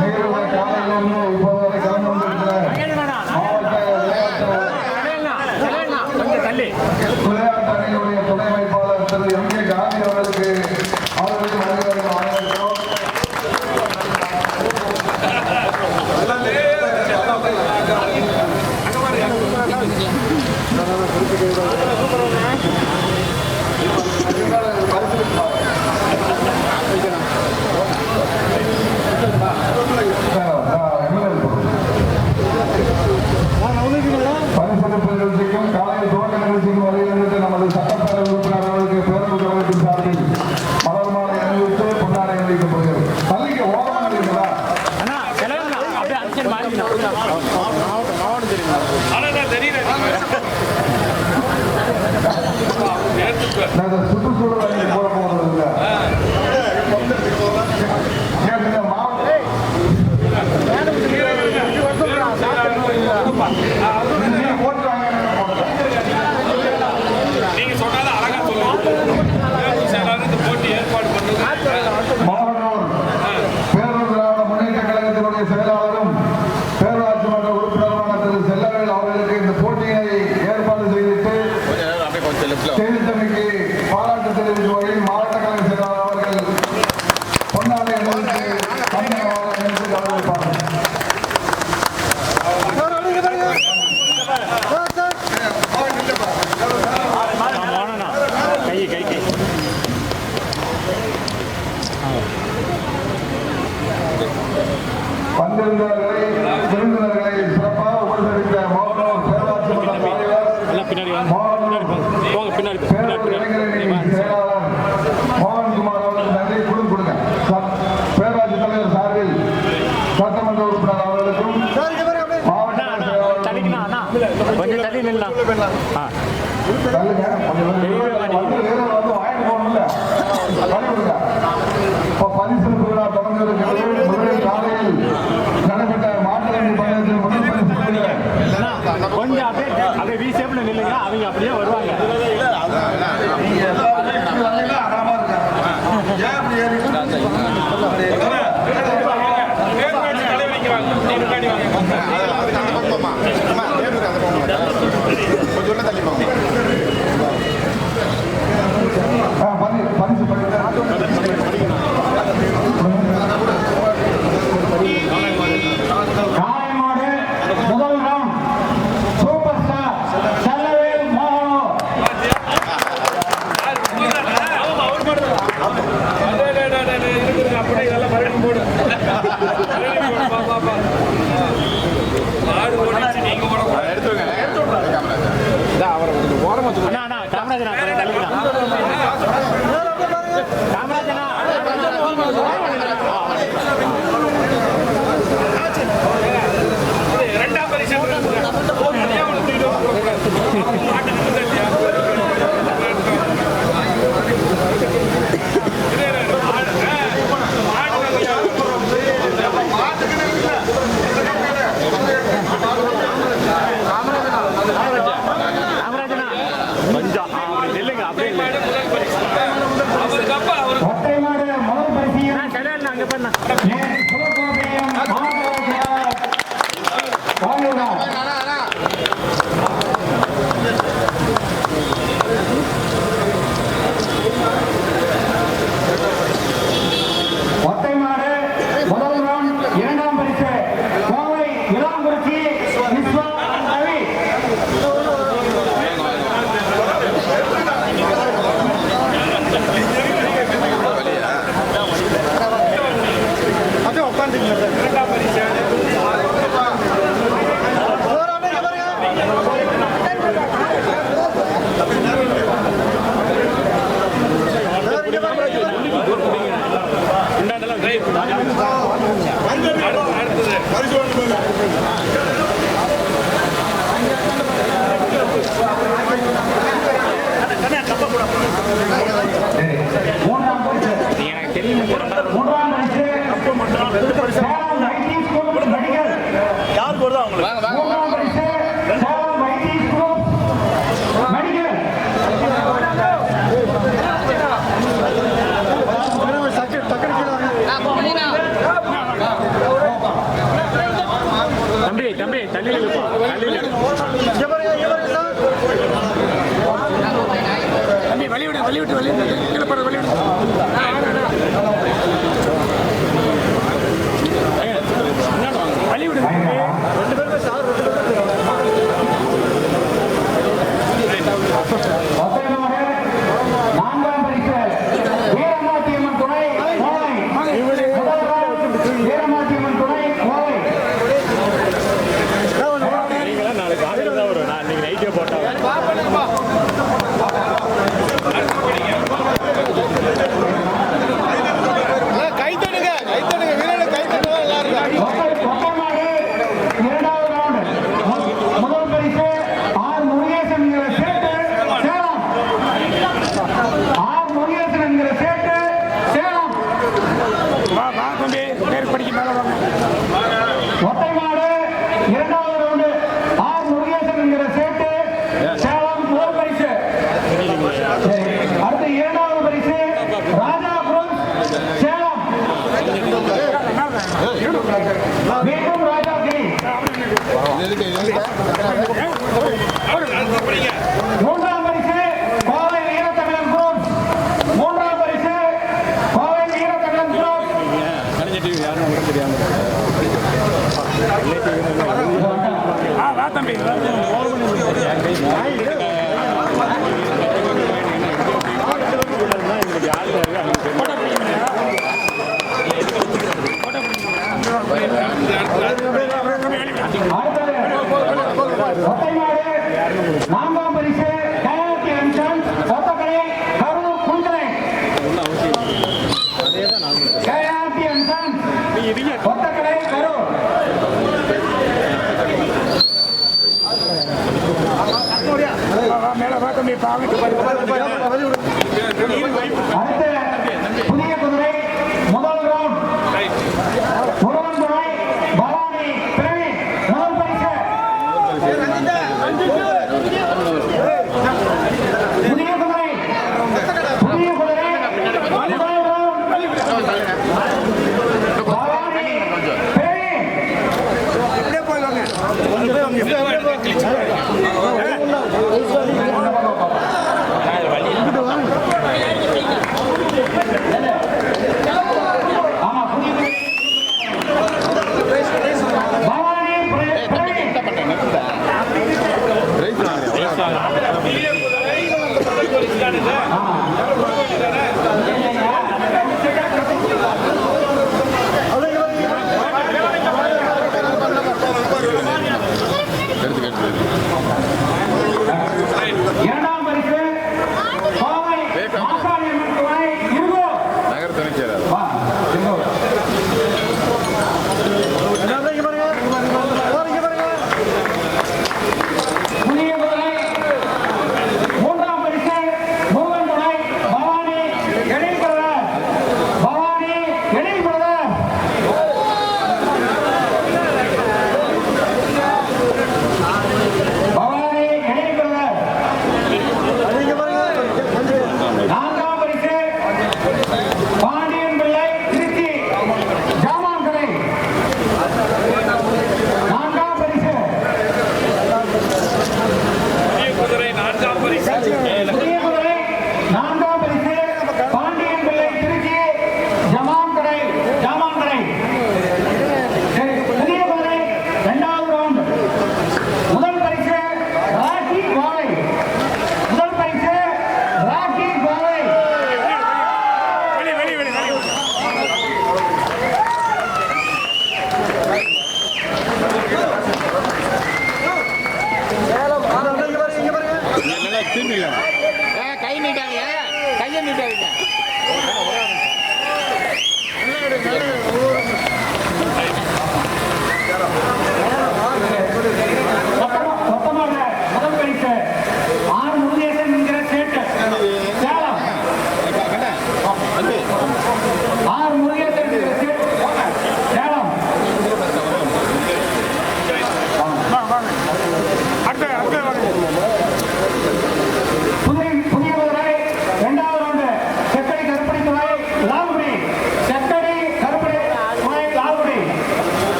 మీరు பன்னிரண்டாயிரம் அப்படியே வருவாங்க எனக்கு தெரியும் மூன்றாம் பரிசு. அப்போ மட்டும். ரெண்டு பரிசு. Giorgio Valente. ஆமாம்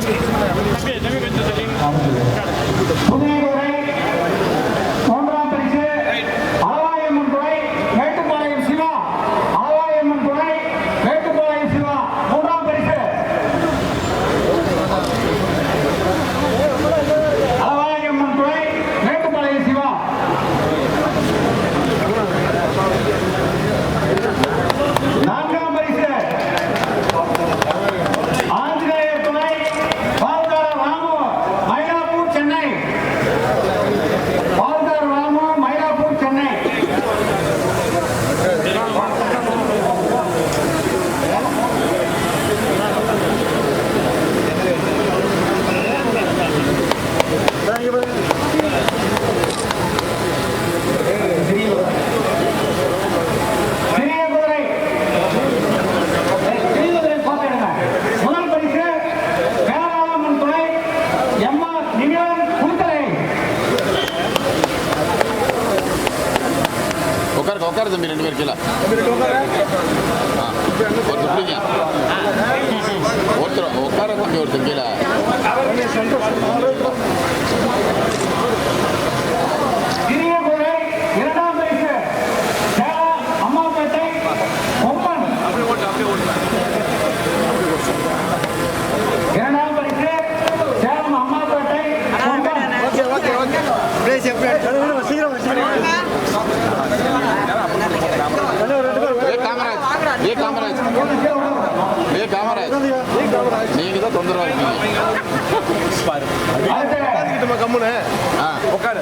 Thank you. இங்கே உட்கார தம்பி ரெண்டு பேர் கீழே. ஒருத்தர் பிடிங்க. ஒருத்தர் உட்கார தம்பி ஒருத்தர் கீழே. ஏ கேமரா நீங்க தான் தொந்தரவா இருக்கீங்க. கம்முன்னு உட்காரு.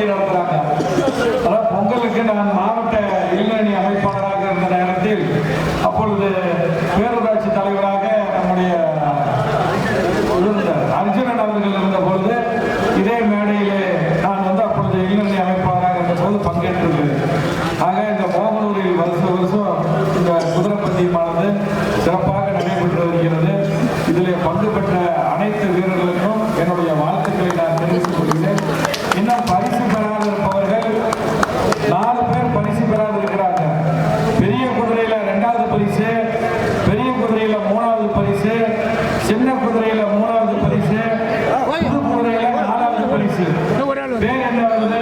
போட்டி நடத்துறாங்க பொங்கலுக்கு நான் மாவட்ட இளைஞணி அமைப்பாளராக இருந்த நேரத்தில் அப்பொழுது சின்ன குதிரையில மூணாவது பரிசு புது குதிரையில நாலாவது பரிசு பேர் என்ன வருது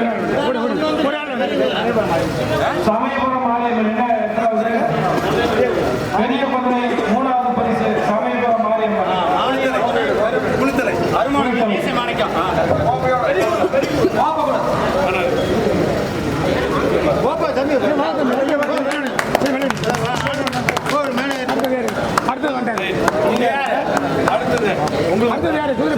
சமயபுரம் மாரியம்மன் என்ன எட்டாவது பெரிய குதிரை மூணாவது பரிசு சமயபுரம் மாரியம்மன் குளித்தலை அடுத்து வந்தாங்க உங்களுக்கு அடுத்தது